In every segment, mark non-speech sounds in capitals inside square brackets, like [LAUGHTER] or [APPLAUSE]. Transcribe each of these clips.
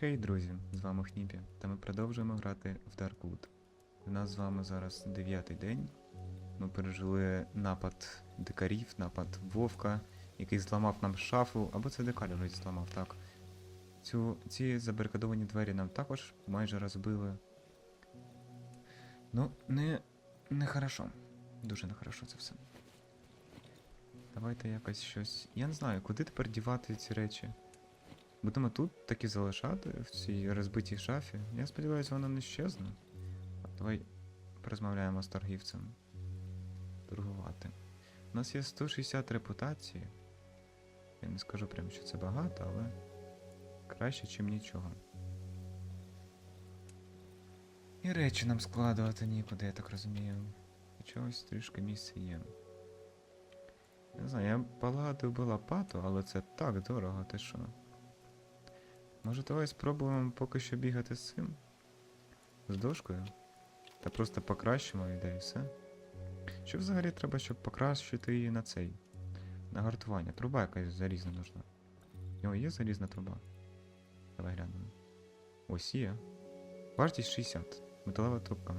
Хей, друзі, з вами Хніпі, та ми продовжуємо грати в Darkwood. У нас з вами зараз дев'ятий день. Ми пережили напад дикарів, напад вовка, який зламав нам шафу, або це дикар вроді зламав, так. Цю, ці забарикадовані двері нам також майже розбили. Ну, не, не хорошо. Дуже нехорошо це все. Давайте якось щось. Я не знаю, куди тепер дівати ці речі. Будемо тут таки залишати в цій розбитій шафі. Я сподіваюся, вона не щезне. Давай порозмовляємо з торгівцем. Торгувати. У нас є 160 репутації. Я не скажу прям, що це багато, але краще, чим нічого. І речі нам складувати нікуди, я так розумію. Хоча ось трішки місця є. Не знаю, я полагодив би лопату, але це так дорого, ти що? Може, давай спробуємо поки що бігати з цим? З дошкою? Та просто покращимо ідею і все. Що взагалі треба, щоб покращити її на цей? На гартування. Труба якась залізна нужна. У нього є залізна труба? Давай глянемо. Ось є. Вартість 60. Металева трубка.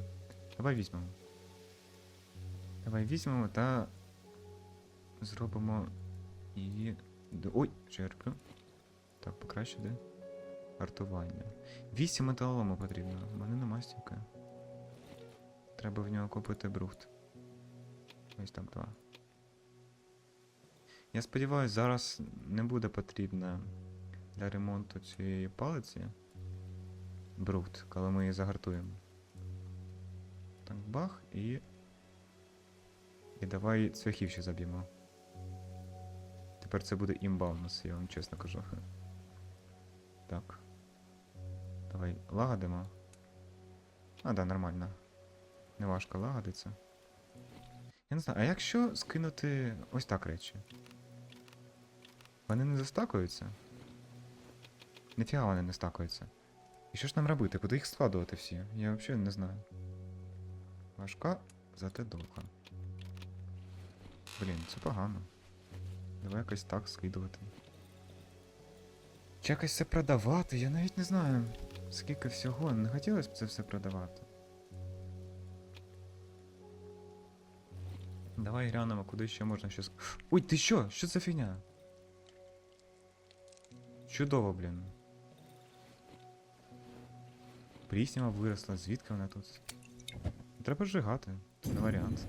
Давай візьмемо. Давай візьмемо та зробимо її. Ой, черплю. Так, покращити. Гартування. Вісім металолому потрібно. У мене нема стільки. Треба в нього купити брухт. Ось так два. Я сподіваюся, зараз не буде потрібно для ремонту цієї палиці. Брухт, коли ми її загартуємо. Так, бах і. І давай цвяхів ще заб'ємо. Тепер це буде імба у нас, я вам чесно кажу. Так. Давай лагодимо. А, да, нормально. Не важко лагодиться. Я не знаю, а якщо скинути ось так речі? Вони не застакуються? Ніфіга вони не стакуються. І що ж нам робити? Куди їх складувати всі? Я взагалі не знаю. Важка, зате довга. Блін, це погано. Давай якось так скидувати. Чи якось це продавати? Я навіть не знаю. Скільки всього, не хотілося б це все продавати. Давай глянемо, куди ще можна щось. Ой, ти що? Що це фігня? Чудово, блін. Пріснява виросла, звідки вона тут? Треба зжигати. Це не варіант.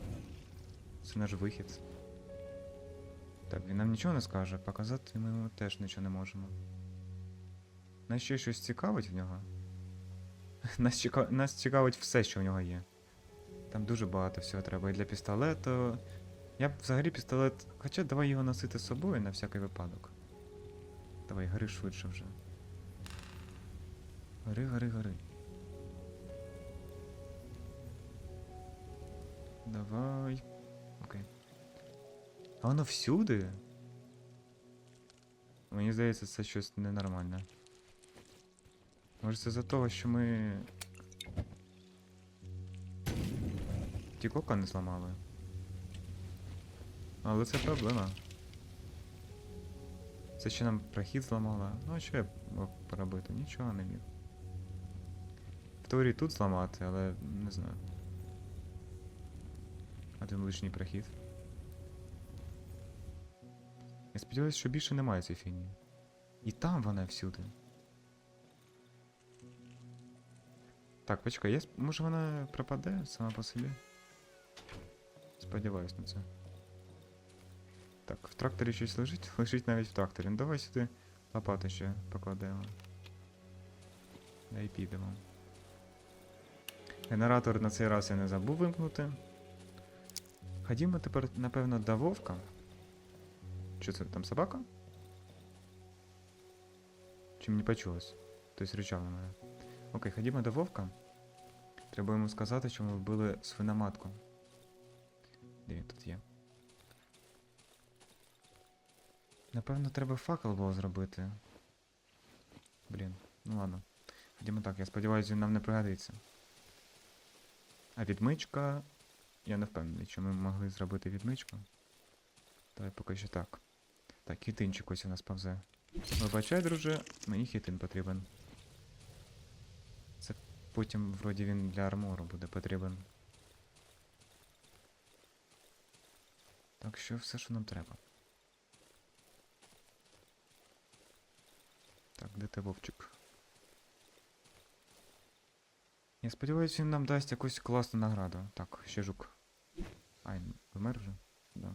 Це наш вихід. Так, він нам нічого не скаже, показати ми теж нічого не можемо. Нас ще щось цікавить в нього? Нас, чека... Нас цікавить все, що в нього є. Там дуже багато всього треба і для пістолету. Я б взагалі пістолет. Хоча давай його носити з собою на всякий випадок. Давай, гори швидше вже. Гори, гори, гори. Давай. Окей. А воно всюди? Мені здається, це щось ненормальне. Може це за того, що ми. Тікока не зламали. Але це проблема. Це ще нам прохід зламало. Ну а що я мог поробити? Нічого не міг. В теорії тут зламати, але не знаю. Один лишній прохід. Я сподіваюся, що більше немає цієї фігні. І там вона всюди. Так, почекай, я... може вона пропаде сама по собі? Сподіваюсь на це. Так, в тракторі щось лежить? [LAUGHS] Лежить навіть в тракторі. Ну давай сюди лопату ще покладемо. Да і підемо. Генератор на цей раз я не забув вимкнути. Ходімо тепер, напевно, до вовка. Що це там собака? Чи мені почулось? Хтось ричав на мене. Окей, ходімо до вовка. Треба йому сказати, що ми вбили свиноматку. Де він тут є? Напевно, треба факел було зробити. Блін, ну ладно. Ходімо так, я сподіваюся, він нам не пригодиться. А відмичка. Я не впевнений, що ми могли зробити відмичку. Давай поки що так. Так, хітинчик ось у нас повзе. Вибачай, друже, мені хітин потрібен. Потім вроді він для армору буде потрібен. Так що все, що нам треба. Так, де ти вовчик? Я сподіваюся, він нам дасть якусь класну награду. Так, ще жук. Ай, вмер вже? Да.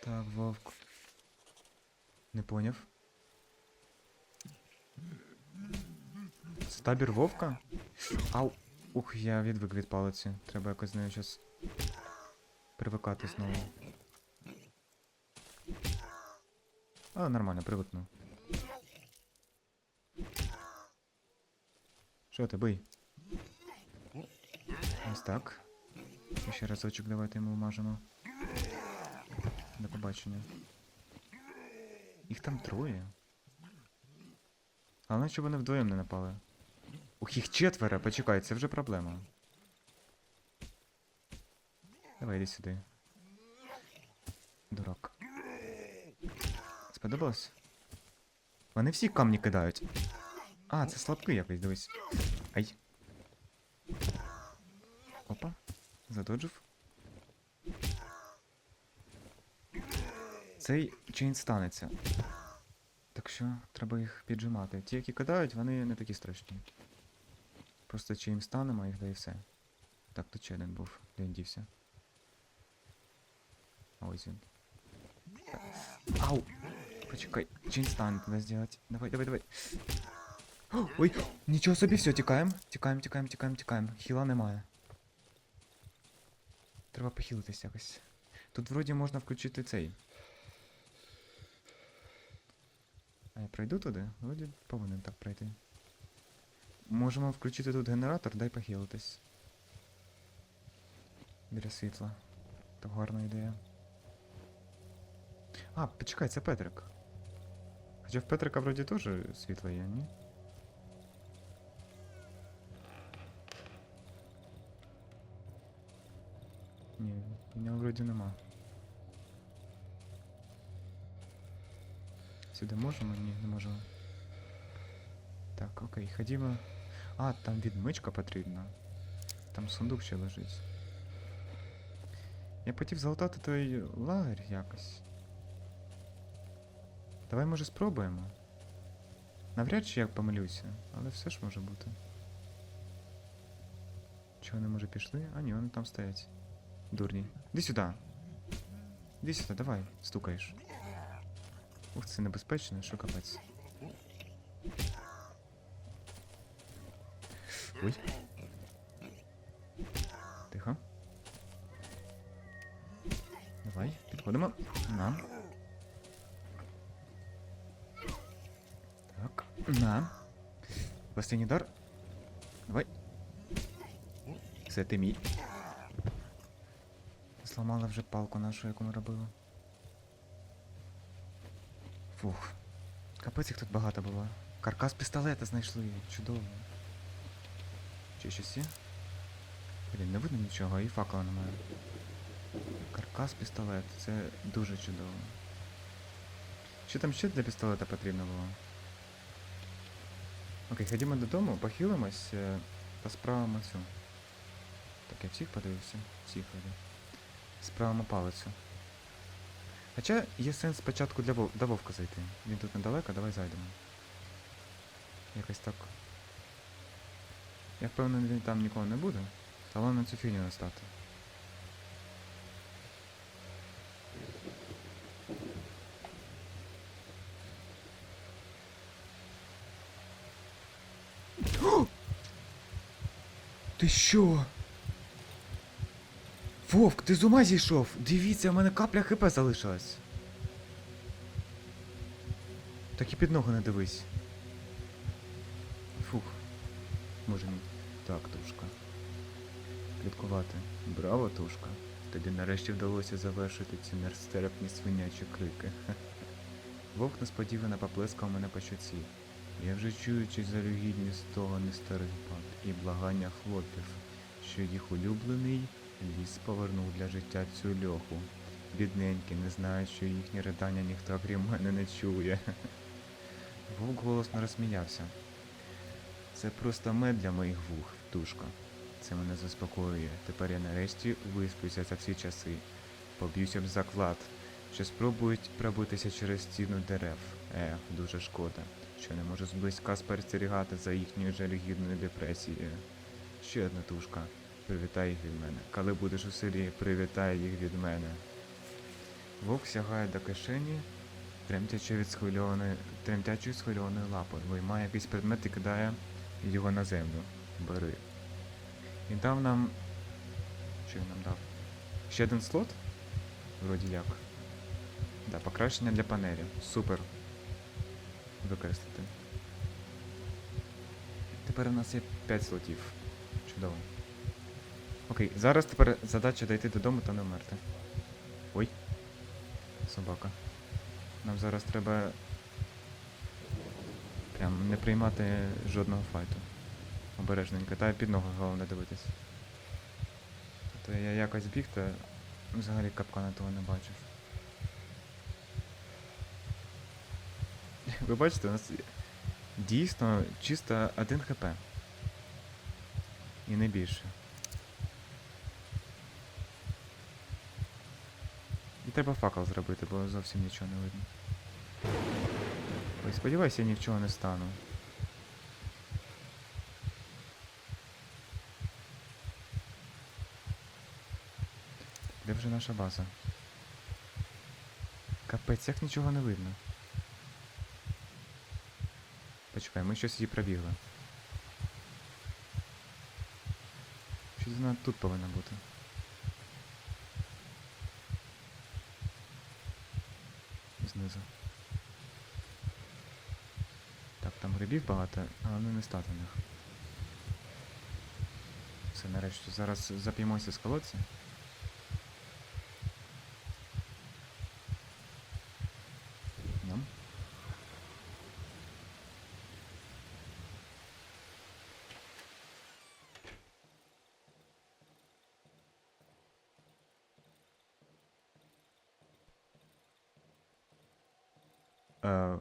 Так, вовк. Не поняв. Це табір вовка? Ау. Ух, я відвик від палиці. Треба якось з нею зараз привикати знову. Але нормально, привикну. Що ти, бий? Ось так. І Ще разочок давайте йому вмажемо. До побачення. Їх там троє. Але щоб вони вдвоєм не напали. Ух, їх четверо, почекай, це вже проблема. Давай, іди сюди. Дурак. Сподобалось? Вони всі камні кидають. А, це слабкий якийсь, дивись. Ай. Опа. Задоджив. Цей чейн станеться. Так що треба їх піджимати. Ті, які кидають, вони не такі страшні. Просто чим станемо їх, да і все. Так, тут ще один був, де він дівся. А ось він. Ау! Почекай, чим стан треба зробити. Давай, давай, давай. Ой, нічого собі, все, тікаємо. Тікаємо, тікаємо, тікаємо, тікаємо. Хіла немає. Треба похилитись якось. Тут вроді можна включити цей. А я пройду туди? Вроді повинен так пройти. Можемо включити тут генератор, дай похилитись. Біля світла. То гарна ідея. А, почекай, це Петрик. Хоча в Петрика вроді теж світло є, ні? Ні, у нього вроді нема. Сюди можемо? Ні, не можемо. Так, окей, ходімо. А, там відмичка потрібна. Там сундук ще лежить. Я хотів залатати той лагерь якось. Давай, може, спробуємо. Навряд чи я помилюся, але все ж може бути. Чого вони може пішли? А ні, вони там стоять. Дурні. Іди сюди. Іди сюди, давай, стукаєш. Ух, це небезпечно, що капець. Ой. Тихо. Давай, підходимо. На. Так. На. Останній дар. Давай. Це ти мій. Зламала вже палку нашу, яку ми робили. Фух. Капець їх тут багато було. Каркас пістолета знайшли. Чудово. Є? Блін, не видно нічого, і факела немає. Каркас пістолет, це дуже чудово. Що там ще для пістолета потрібно було? Окей, ходімо додому, похилимось е, та справимо цю. Так, я всіх подивився. Всіх вроді. Справимо палицю. Хоча є сенс спочатку для Вов... до Вовка зайти. Він тут недалеко, давай зайдемо. Якось так. Я впевнений, там нікого не буде. Та на цю фігню не стати. Ти що? Вовк, ти з ума зійшов? Дивіться, в мене капля хп залишилась. Так і під ногу не дивись. Фух. Може мій. Так, тушка. Кліткувати. Браво, тушка. Тобі нарешті вдалося завершити ці нестерпні свинячі крики. [LAUGHS] Вовк несподівано поплескав мене по щоці. Я вже чуючи залюгідні стогони старих баб і благання хлопців, що їх улюблений ліс повернув для життя цю льоху. Бідненькі, не знають, що їхні ридання ніхто крім мене не чує. [LAUGHS] Вовк голосно розсміявся. Це просто мед для моїх вух, тушко. Це мене заспокоює. Тепер я нарешті висплюся за всі часи. Поб'юся б заклад, що спробують пробитися через стіну дерев. Ех, дуже шкода, що не можу зблизька спостерігати за їхньою жалюгідною депресією. Ще одна тушка. Привітай їх від мене. Коли будеш у селі, привітай їх від мене. Вовк сягає до кишені, тремтячи від схвильованої, тремтячою схвильованою лапою, виймає якийсь предмет і кидає його на землю. Бери. І дав нам. Що він нам дав? Ще один слот? Вроді як. Да, покращення для панелі. Супер. Використати. Тепер у нас є 5 слотів. Чудово. Окей, зараз тепер задача дойти додому та не вмерти. Ой. Собака. Нам зараз треба прям не приймати жодного файту. Обережненько. Та під ноги головне дивитись. То я якось біг, та взагалі капкана того не бачив. Ви бачите, у нас дійсно чисто 1 хп. І не більше. І треба факел зробити, бо зовсім нічого не видно. Ой, сподіваюся, я ні в чого не стану. Де вже наша база? Капець, як нічого не видно. Почекай, ми щось її пробігли. Щось вона тут повинна бути. Знизу. Так, там грибів багато, але не стати них. Все, нарешті. Зараз зап'ємося з колодця. Нам. Е,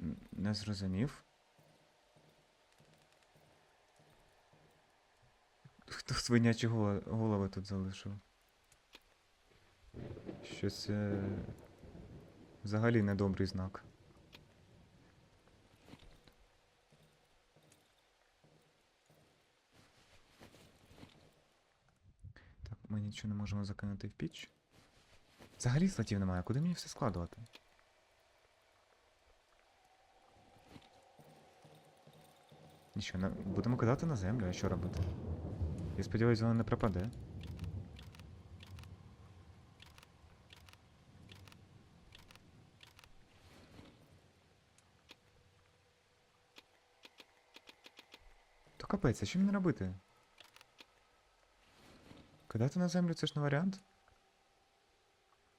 н- не зрозумів. Хто свинячі голови тут залишив? Щось е, взагалі недобрий знак. Так, ми нічого не можемо закинути в піч. Взагалі слотів немає, куди мені все складувати? Нічого, на... будемо кидати на землю, а що робити? Я сподіваюся, вона не пропаде. То капець, а що мені робити? Кидати на землю це ж не варіант.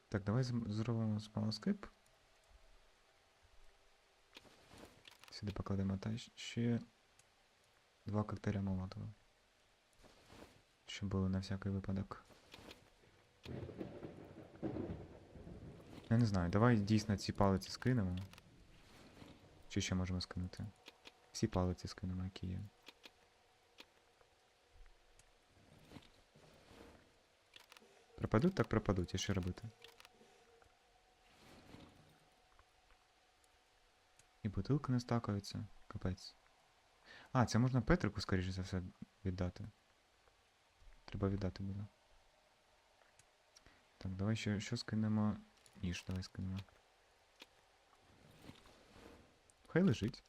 Так, давай зробимо смолоскип. Сюди покладемо та ще два коктейля Молотова. Щоб було на всякий випадок. Я не знаю, давай дійсно ці палиці скинемо. Чи ще можемо скинути? Всі палиці скинемо, які є. Пропадуть, так пропадуть, а що робити? І бутилки не стакаються. Капець. А, це можна Петрику, скоріше за все, віддати. Треба віддати буде. Так, давай ще що скинемо. Ніж давай скинемо. Хай лежить.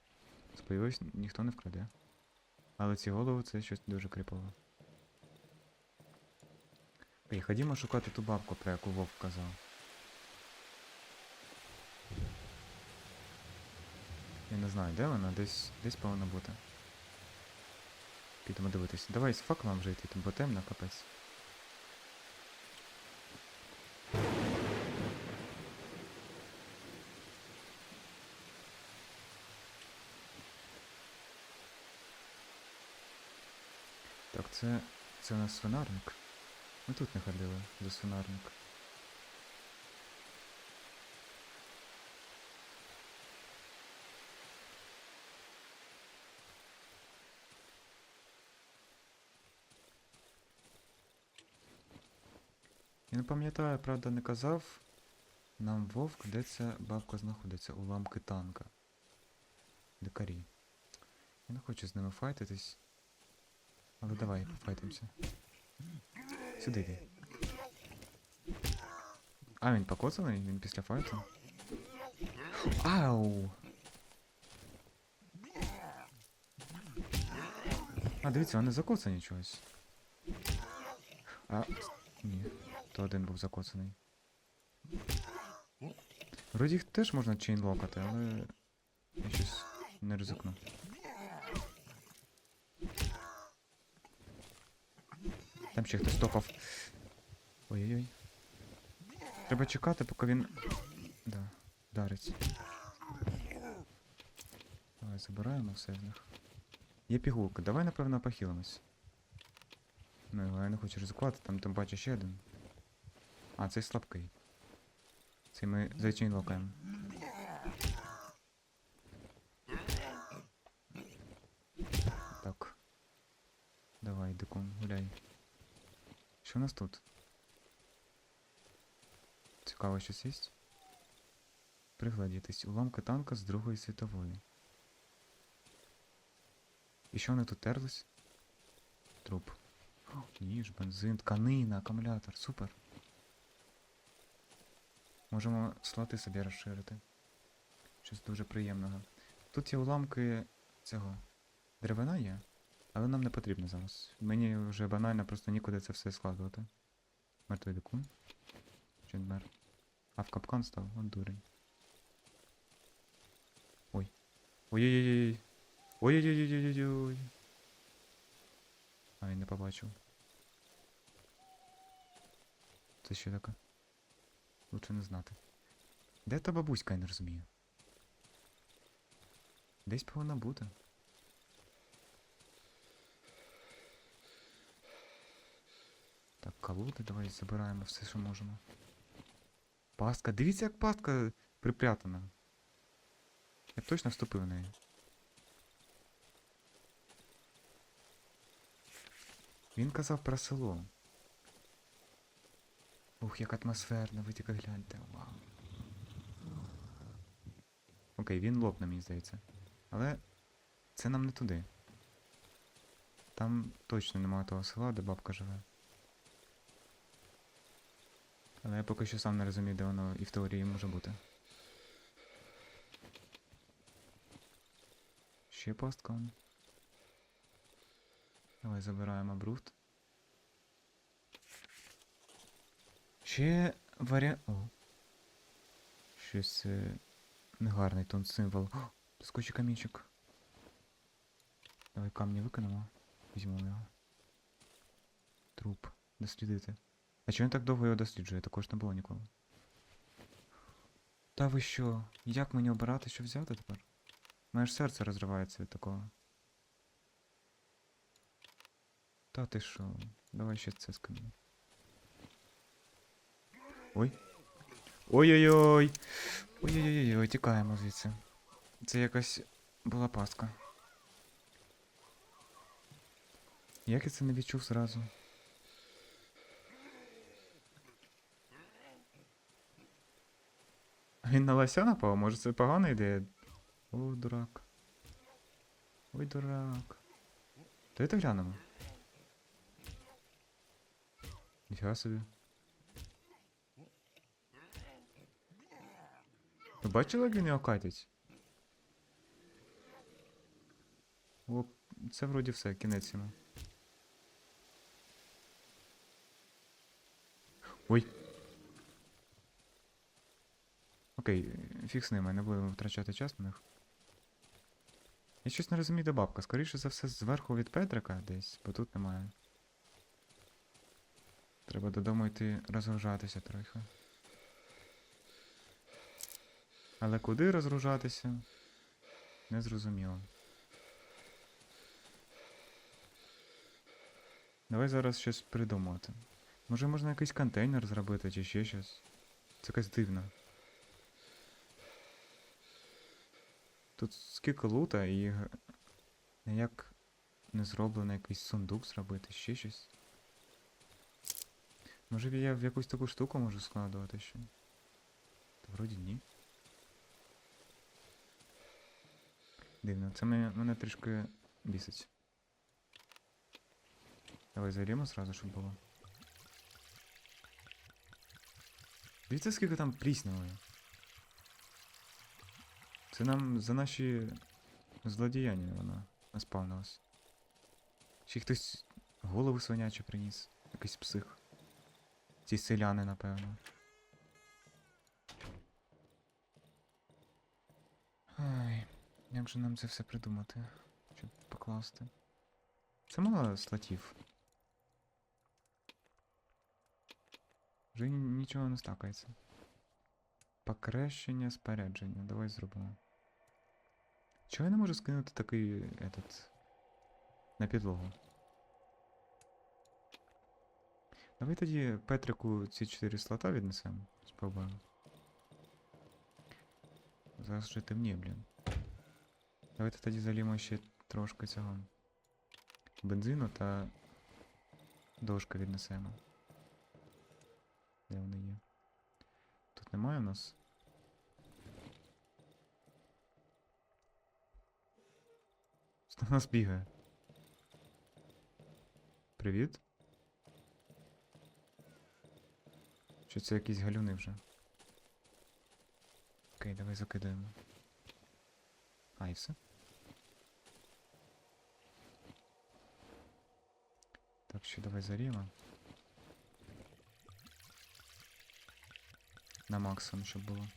Сподіваюсь, ніхто не вкраде. Але ці голови це щось дуже кріпове. Окей, ходімо шукати ту бабку, про яку Вовк казав. Я не знаю, де вона, десь десь повинна бути. Підемо дивитися. Давай з факелом вже йти, бо темно, капець. Так, це. це у нас свинарник. Ми тут не ходили за свинарник. Я не пам'ятаю, правда, не казав нам вовк, де ця бабка знаходиться. Уламки танка. Дикарі. Я не хочу з ними файтитись. Але давай пофайтимся. Сюди йди. А, він покоцаний? Він після файту? Ау! А, дивіться, вони закоцані чогось. А, ні, то один був закоцаний. Вроді їх теж можна чейнлокати, але я щось не ризикну. Там ще хтось топав. Ой-ой-ой. Треба чекати, поки він. Да, вдарить. Давай забираємо все в них. Є пігулка, давай напевно похилимось. Ну, я не хочу ризикувати, там тим паче ще один. А, цей слабкий. Цей ми зайчин локаємо. Так. Давай, дикун, гуляй. Що у нас тут? Цікаво, щось є? Приглядітись. Уламка танка з Другої світової. І що вони тут терлись? Труп. Ніж, бензин, тканина, акумулятор. Супер. Можемо слоти собі розширити. Щось дуже приємного. Тут є уламки цього. Деревина є, але нам не потрібно зараз. Мені вже банально просто нікуди це все складувати. Мертвий дикун. Чи мер? А в капкан став, он дурень. Ой. Ой-ой-ой-ой. Ой-ой-ой-ой-ой-ой. А, він не побачив. Це що таке? Лучше не знати. Де та бабуська, я не розумію. Десь повинна бути. Так, колоди, давай забираємо все, що можемо. Пастка. Дивіться, як пастка припрятана. Я точно вступив в неї. Він казав про село. Ух, як атмосферно, ви тільки гляньте. Вау. Окей, він лопне, мені здається. Але це нам не туди. Там точно немає того села, де бабка живе. Але я поки що сам не розумію, де воно і в теорії може бути. Ще пастка. Давай забираємо бруфт. Ще варіант. О. Щось е... негарний тон символ. О, Блискучий камінчик. Давай камні викинемо. Візьмемо його. Труп. Дослідити. А чого він так довго його досліджує? Також не було ніколи. Та ви що? Як мені обирати, що взяти тепер? Моє ж серце розривається від такого. Та ти що? Давай ще це скинемо. Ой. Ой-ой-ой! Ой-ой-ой, тікаємо звідси. Це якась була пастка. Як я це не відчув зразу? Він на лося напав? Може це погана ідея? О, дурак. Ой, дурак. Давайте глянемо. Ніфіга собі. Ви бачили, як він його катить? О, це вроді все, кінець йому. Ой. Окей, фіг з ними, не будемо втрачати час на них. Я щось не розумію, де бабка. Скоріше за все, зверху від Петрика десь, бо тут немає. Треба додому йти розгружатися трохи. Але куди розгружатися? Не зрозуміло. Давай зараз щось придумати. Може можна якийсь контейнер зробити чи ще щось. Це якось дивно. Тут скільки лута і ніяк не зроблено якийсь сундук зробити, ще щось. Може я в якусь таку штуку можу складувати ще? Та вроді ні. Дивно, це мене, мене трішки бісить. Давай зайдемо зразу, щоб було. Дивіться, скільки там пліснявої. Це нам за наші злодіяння вона наспавнилась. Чи хтось голову свинячу приніс? Якийсь псих. Ці селяни, напевно. Ай, як же нам це все придумати? Щоб покласти? Це мало слотів. Вже нічого не стакається. Покращення спорядження. Давай зробимо. Чого я не можу скинути такий этот на підлогу? Давай тоді Петрику ці 4 слота віднесемо. Спробуємо. Зараз вже темніє, блін. Давайте тоді залімо ще трошки цього бензину та дошки віднесемо. Де вони є? Тут немає у нас. Що нас бігає? Привіт. Чи це якісь галюни вже? Окей, давай закидаємо. А, і все. Так, ще давай заріємо. На максимум, щоб було.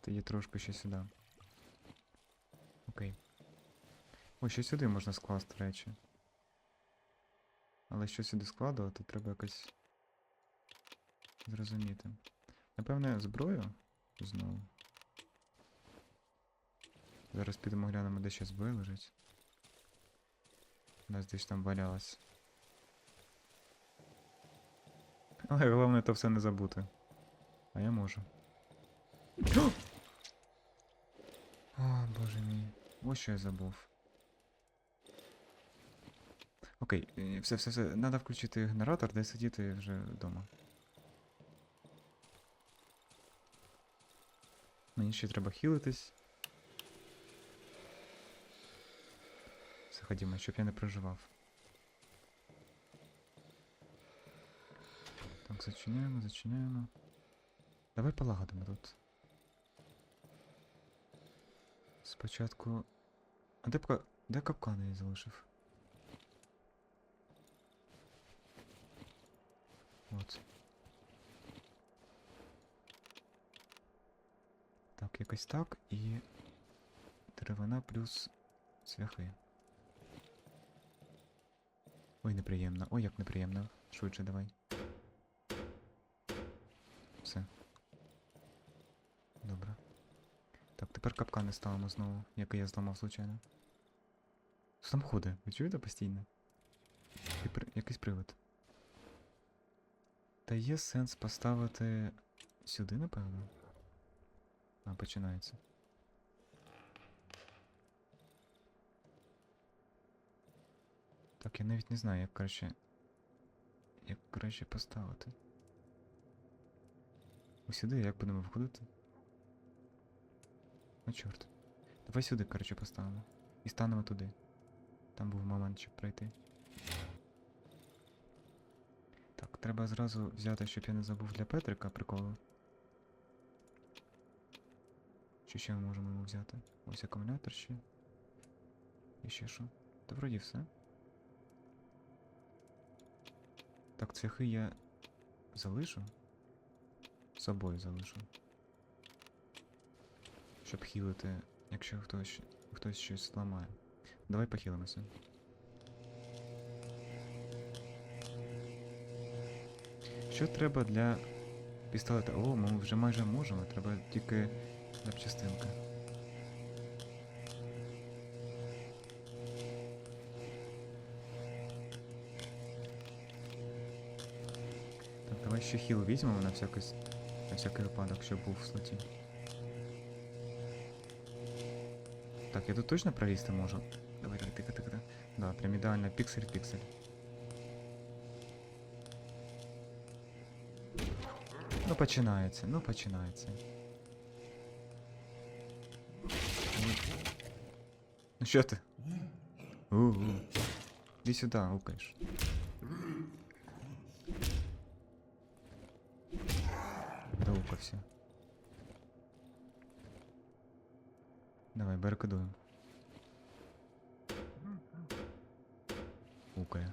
Тоді трошки ще сюди. Окей. О, ще сюди можна скласти речі. Але що сюди складувати, треба якось зрозуміти. Напевне, зброю знову. Зараз підемо глянемо, де ще зброя лежить. У нас десь там валялась. Але головне то все не забути. А я можу. [GASPS] О, боже мій. Ось що я забув. Окей, е, все, все, все. Надо включити генератор, де сидіти вже вдома. Мені ще треба хілитись. Ходімо, щоб я не проживав. Так, зачиняємо, зачиняємо. Давай полагодимо тут. Спочатку. А де, пка... де капкани я залишив? От. Так, якось так і деревина плюс цвяхи. Ой, неприємно. Ой, як неприємно. Швидше давай. Все. Добре. Так, тепер капкани ставимо знову, який я зламав случайно. Що там ходить? Ви чуєте постійно? При- Якийсь привид. Та є сенс поставити сюди, напевно. А, починається. Так, я навіть не знаю, як краще. Як краще поставити. Ось сюди, як будемо виходити? Ну чорт. Давай сюди, коротше, поставимо. І станемо туди. Там був момент, щоб пройти. Так, треба зразу взяти, щоб я не забув для Петрика приколу. Що ще ми можемо йому взяти? Ось акумулятор ще. І ще що? Та вроді все. Так, цвяхи я залишу. З собою залишу. Щоб хілити, якщо хтось, хтось щось зламає. Давай похилимося. Що треба для пістолета? О, ми вже майже можемо, треба тільки запчастинка. Так, давай ще хіл візьмемо на всякий, на всякий випадок, щоб був в слоті. Так, я тут точно пролізти можу? Давай, давай, тихо, тихо, тихо. Да, прям ідеально, піксель-піксель. Ну починається, ну починається. Ну що ти? У-у. Іди сюди, гукаєш. Доукався. Давай, баррикадуємо. Гукає.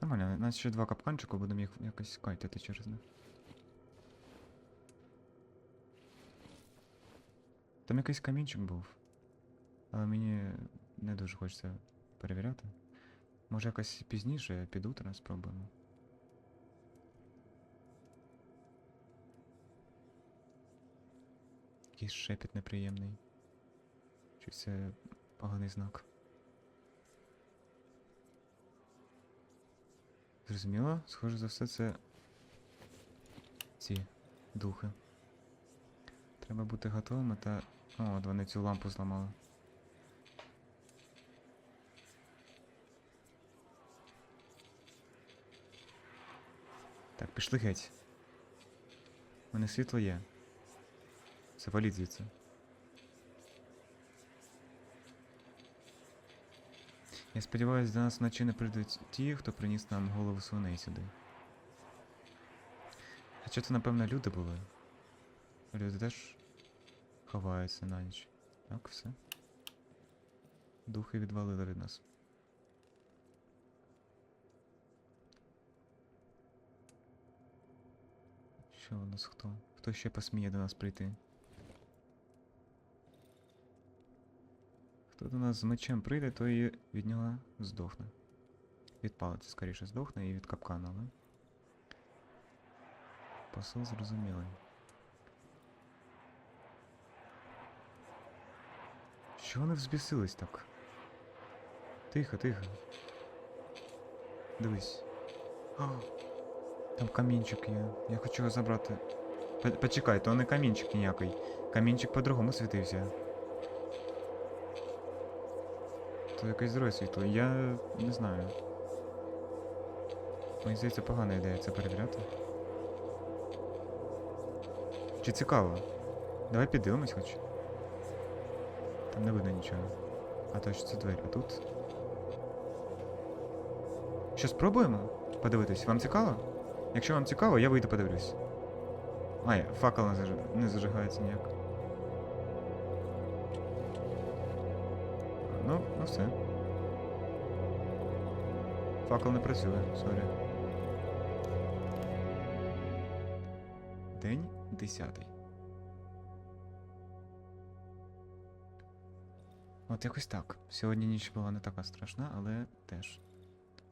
Нормально, у нас ще два капканчика, будемо їх якось кайтити через них. Там якийсь камінчик був. Але мені не дуже хочеться перевіряти. Може якось пізніше під утро спробуємо. Якийсь шепіт неприємний. Чи це поганий знак? Зрозуміло? Схоже за все, це ці духи. Треба бути готовими та. О, от вони цю лампу зламали. Так, пішли геть. У мене світло є. Це валіть звідси. Я сподіваюся, до нас вночі не прийдуть ті, хто приніс нам голову свиней сюди. Хоча це, напевно, люди були. Люди теж ховаються на ніч. Так, все. Духи відвалили від нас. Що у нас хто? Хто ще посміє до нас прийти? Хто до нас з мечем прийде, той і від нього здохне. Від палиці, скоріше здохне і від капкана, але. Посил зрозумілий. Що вони взбісились так? Тихо, тихо. Дивись. О, там камінчик є. Я хочу його забрати. Почекай, то не камінчик ніякий. Камінчик по-другому світився. То якесь друге світло. Я не знаю. Мені здається, погана ідея це перевіряти. Чи цікаво? Давай піддивимось хоч. Там не видно нічого. А то що це двері, а тут. Що спробуємо? Подивитись, вам цікаво? Якщо вам цікаво, я вийду подивлюсь. Ай, факел не, заж... не зажигається ніяк. Ну, все. Факел не працює, сорі. День десятий. От якось так. Сьогодні ніч була не така страшна, але теж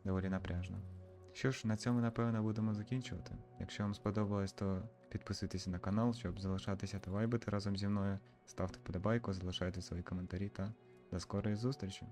доволі напряжна. Що ж, на цьому, напевно, будемо закінчувати. Якщо вам сподобалось, то підписуйтесь на канал, щоб залишатися та вайбити разом зі мною. Ставте подобайку, залишайте свої коментарі та до скорої зустрічі!